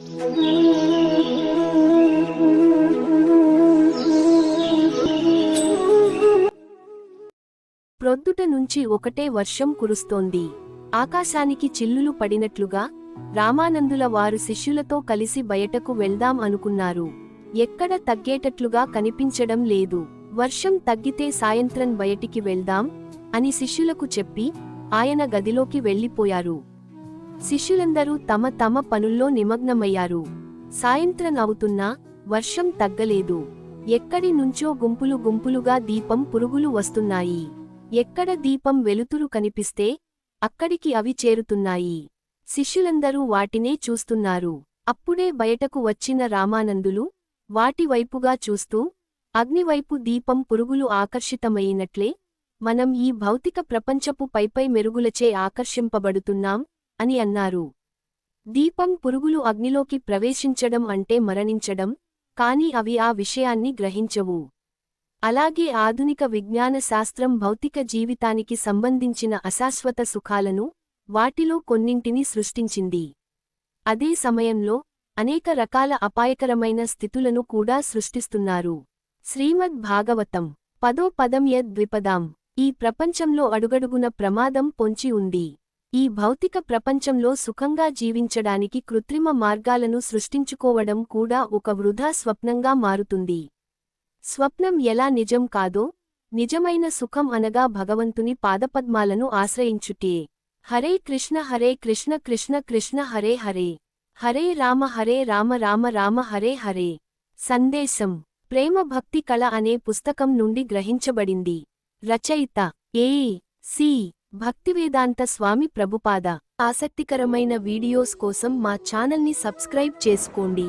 ప్రొద్దుట నుంచి ఒకటే వర్షం కురుస్తోంది. ఆకాశానికి చిల్లులు పడినట్లుగా రామానందుల వారు శిష్యులతో కలిసి బయటకు వెళ్దాం అనుకున్నారు. ఎక్కడ తగ్గేటట్లుగా కనిపించడం లేదు. వర్షం తగ్గితే సాయంత్రం బయటికి వెళ్దాం అని శిష్యులకు చెప్పి ఆయన గదిలోకి వెళ్ళిపోయారు. శిష్యులందరూ తమ తమ పనుల్లో నిమగ్నమయ్యారు. సాయంత్రం అవుతున్నా వర్షం తగ్గలేదు. ఎక్కడి నుంచో గుంపులు గుంపులుగా దీపం పురుగులు వస్తున్నాయి. ఎక్కడ దీపం వెలుతురు కనిపిస్తే అక్కడికి అవి చేరుతున్నాయి. శిష్యులందరూ వాటినే చూస్తున్నారు. అప్పుడే బయటకు వచ్చిన రామానందులు వాటివైపుగా చూస్తూ అగ్నివైపు దీపం పురుగులు ఆకర్షితమయినట్లే మనం ఈ భౌతిక ప్రపంచపు పైపై మెరుగులచే ఆకర్షింపబడుతున్నాం అని అన్నారు. దీపం పురుగులు అగ్నిలోకి ప్రవేశించడం అంటే మరణించడం కాని అవి ఆ విషయాన్ని గ్రహించవు. అలాగే ఆధునిక విజ్ఞాన శాస్త్రం భౌతిక జీవితానికి సంబంధించిన అశాశ్వత సుఖాలను వాటిలో కొన్నింటిని సృష్టించింది. అదే సమయంలో అనేక రకాల అపాయకరమైన స్థితులను కూడా సృష్టిస్తున్నారు. శ్రీమద్ భాగవతం పదో పదం యద్విపదాం ఈ ప్రపంచంలో అడుగడుగున ప్రమాదం పొంచి ఉంది. ఈ భౌతిక ప్రపంచంలో సుఖంగా జీవించడానికి కృత్రిమ మార్గాలను సృష్టించుకోవడం కూడా ఒక వృధా స్వప్నంగా మారుతుంది. స్వప్నం ఎలా నిజం కాదో నిజమైన సుఖం అనగా భగవంతుని పాదపద్మాలను ఆశ్రయించుటే. హరే కృష్ణ హరే కృష్ణ కృష్ణ కృష్ణ హరే హరే. హరే రామ హరే రామ రామ రామ హరే హరే. సందేశం. ప్రేమ భక్తి కళ అనే పుస్తకం నుండి గ్రహించబడింది. రచయిత. ఏ. సి. భక్తివేదాంత స్వామి ప్రభుపాద ఆసక్తికరమైన వీడియోస్ కోసం మా ఛానల్ని సబ్స్క్రైబ్ చేసుకోండి.